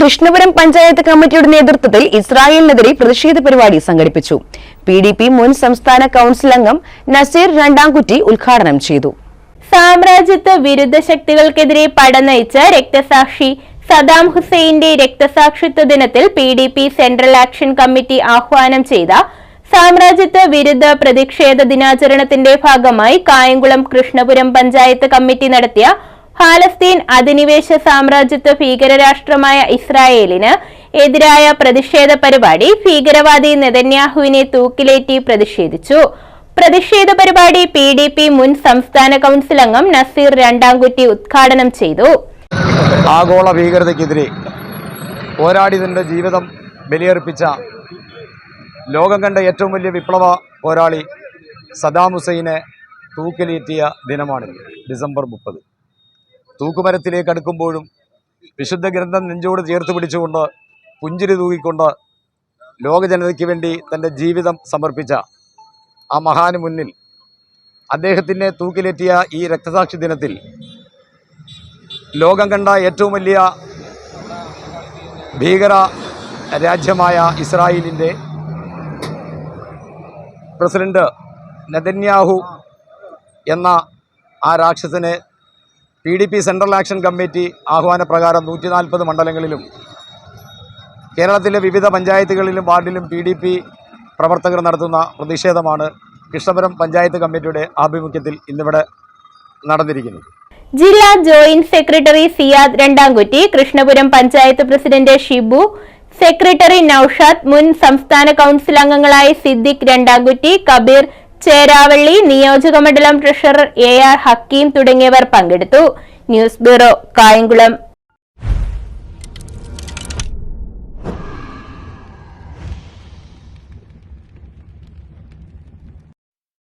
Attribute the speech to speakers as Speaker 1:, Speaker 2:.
Speaker 1: കൃഷ്ണപുരം പഞ്ചായത്ത് കമ്മിറ്റിയുടെ നേതൃത്വത്തിൽ ഇസ്രായേലിനെതിരെ പ്രതിഷേധ പരിപാടി സംഘടിപ്പിച്ചു. പി ഡി പി മുൻ സംസ്ഥാന കൌൺസിൽ അംഗം നസീർ രണ്ടാംകുറ്റി ഉദ്ഘാടനം ചെയ്തു.
Speaker 2: സാമ്രാജ്യത്വ വിരുദ്ധ ശക്തികൾക്കെതിരെ പടനയിച്ച രക്തസാക്ഷി സദാം ഹുസൈന്റെ രക്തസാക്ഷിത്വ ദിനത്തിൽ P D P central action committee ആഹ്വാനം ചെയ്ത സാമ്രാജ്യത്വ വിരുദ്ധ പ്രതിഷേധ ദിനാചരണത്തിന്റെ ഭാഗമായി കായംകുളം കൃഷ്ണപുരം പഞ്ചായത്ത് കമ്മിറ്റി നടത്തിയ ഫാലസ്തീൻ അധിനിവേശ സാമ്രാജ്യത്വ ഭീകരരാഷ്ട്രമായ ഇസ്രായേലിന് എതിരായ പ്രതിഷേധ പരിപാടി ഭീകരവാദി നെതന്യാഹുവിനെ തൂക്കിലേറ്റി പ്രതിഷേധിച്ചു. പ്രതിഷേധ പരിപാടി പി ഡി പി മുൻ സംസ്ഥാന കൗൺസിൽ അംഗം നസീർ രണ്ടാംകുറ്റി ഉദ്ഘാടനം ചെയ്തു.
Speaker 3: ആഗോള ഭീകരതയ്ക്കെതിരെ പോരാടി തന്റെ ജീവിതം ബലിയർപ്പിച്ച ലോകം കണ്ട ഏറ്റവും വലിയ വിപ്ലവ പോരാളി സദാം ഹുസൈനെ തൂക്കിലേറ്റിയ ദിനമാണിത് ഡിസംബർ മുപ്പത്. തൂക്കുമരത്തിലേക്ക് അടുക്കുമ്പോഴും വിശുദ്ധ ഗ്രന്ഥം നെഞ്ചോട് ചേർത്ത് പിടിച്ചുകൊണ്ട് പുഞ്ചിരി തൂക്കിക്കൊണ്ട് ലോകജനതയ്ക്ക് വേണ്ടി തന്റെ ജീവിതം സമർപ്പിച്ച ആ മഹാന് മുന്നിൽ അദ്ദേഹത്തിന്റെ തൂക്കിലേറ്റിയ ഈ രക്തസാക്ഷി ദിനത്തിൽ ലോകം കണ്ട ഏറ്റവും വലിയ ഭീകര രാജ്യമായ ഇസ്രായേലിന്റെ പ്രസിഡന്റ് നെതന്യാഹു എന്ന ആ രാക്ഷസനെ P D P central action committee ആഹ്വാനപ്രകാരം നൂറ്റി നാൽപ്പത് മണ്ഡലങ്ങളിലും കേരളത്തിലെ വിവിധ പഞ്ചായത്തുകളിലും വാർഡിലും പി ഡി പി പ്രവർത്തകർ നടത്തുന്ന പ്രതിഷേധമാണ് കൃഷ്ണപുരം പഞ്ചായത്ത് കമ്മിറ്റിയുടെ ആഭിമുഖ്യത്തിൽ ഇന്നിവിടെ നടന്നിരിക്കുന്നത്.
Speaker 2: ജില്ലാ joint secretary Siyad Randamkutty Krishnapuram panchayat president Shibu secretary Noushad മുൻ സംസ്ഥാന കൌൺസിൽ അംഗങ്ങളായ സിദ്ദിഖ് രണ്ടാംകുറ്റി കബീർ ചേരാവള്ളി നിയോജക മണ്ഡലം ട്രഷറർ എ ആർ ഹക്കീം തുടങ്ങിയവർ പങ്കെടുത്തു. News bureau Kayamkulam.